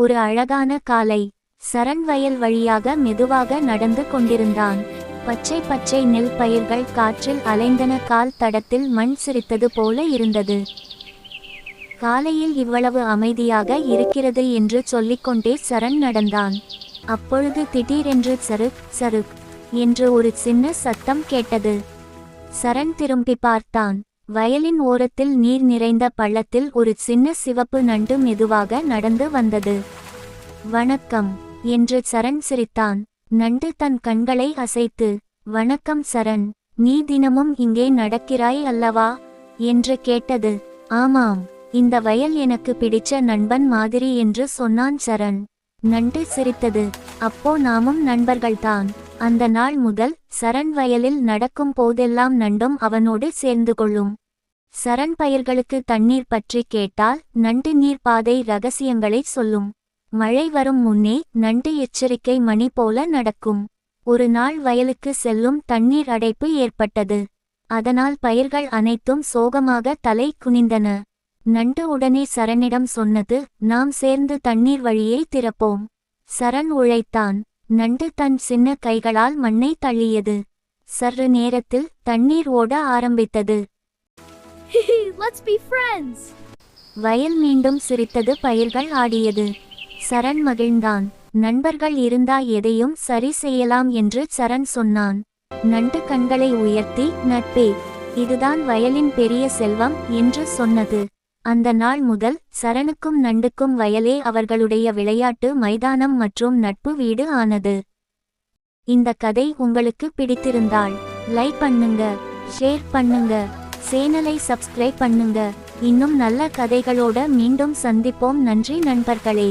ஒரு அழகான காலை. சரண் வயல் வழியாக மெதுவாக நடந்து கொண்டிருந்தான். பச்சை பச்சை நெல் பயிர்கள் காற்றில் அலைந்தன. கால் தடத்தில் மண் சிரித்தது போல இருந்தது. காலையில் இவ்வளவு அமைதியாக இருக்கிறது என்று சொல்லிக்கொண்டே சரண் நடந்தான். அப்பொழுது திடீரென்று சருக் சருக் என்று ஒரு சின்ன சத்தம் கேட்டது. சரண் திரும்பி பார்த்தான். வயலின் ஓரத்தில் நீர் நிறைந்த பள்ளத்தில் ஒரு சின்ன சிவப்பு நண்டு மெதுவாக நடந்து வந்தது. வணக்கம் என்று சரண் சிரித்தான். நண்டு தன் கண்களை அசைத்து வணக்கம் சரண் நீ தினமும் இங்கே நடக்கிறாய் அல்லவா? என்று கேட்டது. ஆமாம் இந்த வயல் எனக்கு பிடிச்ச நண்பன் மாதிரி என்று சொன்னான் சரண். நண்டு சிரித்தது. அப்போ நாமும் நண்பர்கள்தான். அந்த நாள் முதல் சரண் வயலில் நடக்கும் போதெல்லாம் நண்டும் அவனோடு சேர்ந்து கொள்ளும். சரண் பயிர்களுக்கு தண்ணீர் பற்றி கேட்டால் நண்டு நீர்ப்பாதை பாதை ரகசியங்களை சொல்லும். மழை வரும் முன்னே நண்டு எச்சரிக்கை மணி போல நடக்கும். ஒரு நாள் வயலுக்கு செல்லும் தண்ணீர் அடைப்பு ஏற்பட்டது. அதனால் பயிர்கள் அனைத்தும் சோகமாக தலை குனிந்தன. நண்டு உடனே சரணிடம் சொன்னது நாம் சேர்ந்து தண்ணீர் வழியை திறப்போம். சரண் உழைத்தான். நண்டு தன் சின்ன கைகளால் மண்ணை தள்ளியது. சற்று நேரத்தில் தண்ணீர் ஓட ஆரம்பித்தது. வயல் மீண்டும் சிரித்தது பயிர்கள் ஆடியது. சரண் மகிழ்ந்தான். நண்பர்கள் இருந்தா எதையும் சரி செய்யலாம் என்று சரண் சொன்னான். நண்டு கண்களை உயர்த்தி நட்பே இதுதான் வயலின் பெரிய செல்வம் என்று சொன்னது. அந்த நாள் முதல் சரணுக்கும் நண்டுக்கும் வயலே அவர்களுடைய விளையாட்டு மைதானம் மற்றும் நட்பு வீடு ஆனது. இந்த கதை உங்களுக்கு பிடித்திருந்தால் லைக் பண்ணுங்க ஷேர் பண்ணுங்க சேனலை சப்ஸ்கிரைப் பண்ணுங்க. இன்னும் நல்ல கதைகளோட மீண்டும் சந்திப்போம். நன்றி நண்பர்களே.